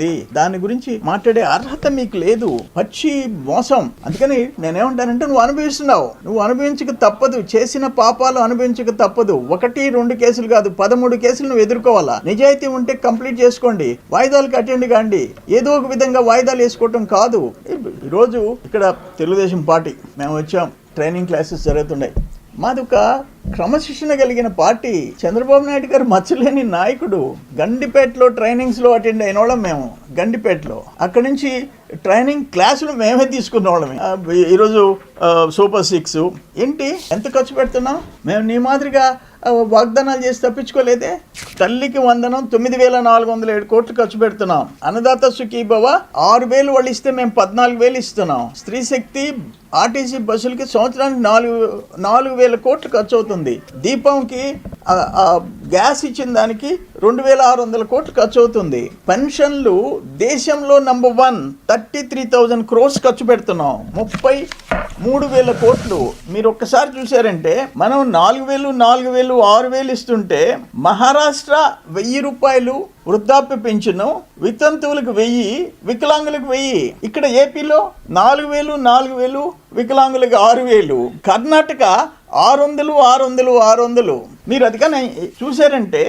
జరిగింది దాని గురించి మాట్లాడే అర్హత మీకు లేదు. పచ్చి మోసం. అందుకని నేనేమంటానంటే నువ్వు అనుభవిస్తున్నావు. నువ్వు అనుభవించక తప్పదు. చేసిన పాపాలు అనుభవించక తప్పదు. ఒకటి రెండు కేసులు కాదు పదమూడు కేసులు నువ్వు ఎదుర్కోవాలా? నిజాయితీ ఉంటే కంప్లీట్ చేసుకోండి. వాయిదాలకు అటెండ్ కాండి. ఏదో ఒక విధంగా వాయిదాలు వేసుకోవటం కాదు. ఈరోజు ఇక్కడ తెలుగుదేశం పార్టీ. మేము వచ్చాం. ట్రైనింగ్ క్లాసెస్ జరుగుతున్నాయి. మాది ఒక క్రమశిక్షణ కలిగిన పార్టీ. చంద్రబాబు నాయుడు గారు మచ్చలేని నాయకుడు. గండిపేటలో ట్రైనింగ్స్లో అటెండ్ అయిన వాళ్ళం మేము గండిపేటలో. అక్కడి నుంచి ట్రైనింగ్ క్లాసులు మేమే తీసుకున్న వాళ్ళమే ఈరోజు సూపర్ సిక్స్. ఏంటి? ఎంత ఖర్చు పెడుతున్నాం? మేము నీ మాదిరిగా వాగ్దానాలు చేసి తప్పించుకోలేదే? తల్లికి వందనం తొమ్మిది వేల నాలుగు వందల ఏడు కోట్లు ఖర్చు పెడుతున్నాం. అన్నదాత సుఖీభవ ఆరు వేలు వాళ్ళు ఇస్తే మేము పద్నాలుగు వేలు ఇస్తున్నాం. స్త్రీ శక్తి ఆర్టీసీ బస్సులకి సంవత్సరానికి నాలుగు నాలుగు వేల కోట్లు ఖర్చు అవుతుంది. దీపంకి గ్యాస్ ఇచ్చిన దానికి రెండు వేల ఆరు వందల కోట్లు ఖర్చు అవుతుంది పెన్షన్లు దేశంలో number one thirty three thousand crores ఖర్చు పెడుతున్నాం. ముప్పై మూడు వేల కోట్లు. మీరు ఒక్కసారి చూసారంటే మనం నాలుగు వేలు నాలుగు వేలు ఆరు వేలు ఇస్తుంటే మహారాష్ట్ర వెయ్యి రూపాయలు వృద్ధాప్య పెంచును వితంతువులకు వెయ్యి వికలాంగులకు వెయ్యి. ఇక్కడ ఏపీలో నాలుగు వేలు నాలుగు వేలు వికలాంగులకు ఆరు వేలు. కర్ణాటక ఆరు వందలు ఆరు వందలు ఆరు వందలు మీరు అది కానీ చూసారంటే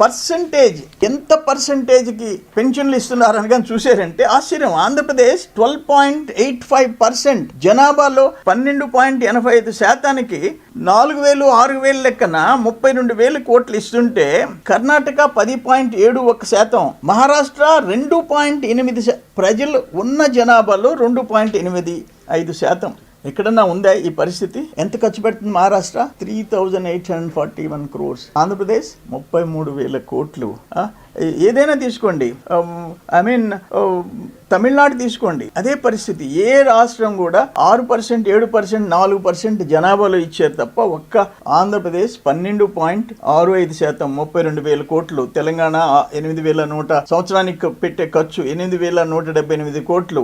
పర్సంటేజ్ ఎంత పర్సంటేజ్కి పెన్షన్లు ఇస్తున్నారని కానీ చూసారంటే ఆశ్చర్యం. Andhra Pradesh twelve point eight five percent జనాభాలో పన్నెండు పాయింట్ ఎనభై ఐదు శాతానికి నాలుగు వేలు ఆరు వేలు లెక్కన ముప్పై రెండు వేలు కోట్లు ఇస్తుంటే కర్ణాటక పది పాయింట్ ఏడు ఒక శాతం మహారాష్ట్ర రెండు పాయింట్ ఎనిమిది ప్రజలు ఉన్న జనాభాలో రెండు పాయింట్ ఎనిమిది ఐదు శాతం. ఎక్కడన్నా ఉందా ఈ పరిస్థితి? ఎంత ఖర్చు పెడుతుంది Maharashtra? Three thousand eight hundred forty one crores Andhra Pradesh? ముప్పై మూడు వేల కోట్లు. ఏదైనా తీసుకోండి. Um, I mean uh, Tamil Nadu తీసుకోండి. అదే పరిస్థితి. ఏ రాష్ట్రం కూడా ఆరు పర్సెంట్ ఏడు పర్సెంట్ నాలుగు పర్సెంట్ జనాభాలో ఇచ్చారు తప్ప ఒక్క ఆంధ్రప్రదేశ్ పన్నెండు పాయింట్ ఆరు ఐదు శాతం ముప్పై రెండు వేల కోట్లు తెలంగాణ ఎనిమిది వేల నూట సంవత్సరానికి పెట్టే ఖర్చు ఎనిమిది వేల నూట డెబ్బై ఎనిమిది కోట్లు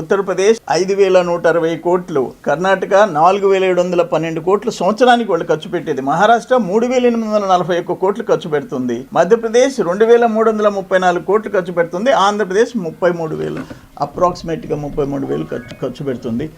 ఉత్తరప్రదేశ్ ఐదు వేల నూట అరవై కోట్లు కర్ణాటక నాలుగు వేల ఏడు వందల పన్నెండు కోట్లు సంవత్సరానికి వాళ్ళు ఖర్చు పెట్టేది. మహారాష్ట్ర మూడు వేల ఎనిమిది వందల నలభై ఒక్క కోట్లు ఖర్చు పెడుతుంది. మధ్యప్రదేశ్ రెండు వేల మూడు వందల ముప్పై నాలుగు కోట్లు ఖర్చు పెడుతుంది. ఆంధ్రప్రదేశ్ ముప్పై మూడు మూడు వేలు. అప్రాక్సిమేట్గా ముప్పై మూడు వేలు ఖర్చు ఖర్చు పెడుతుంది.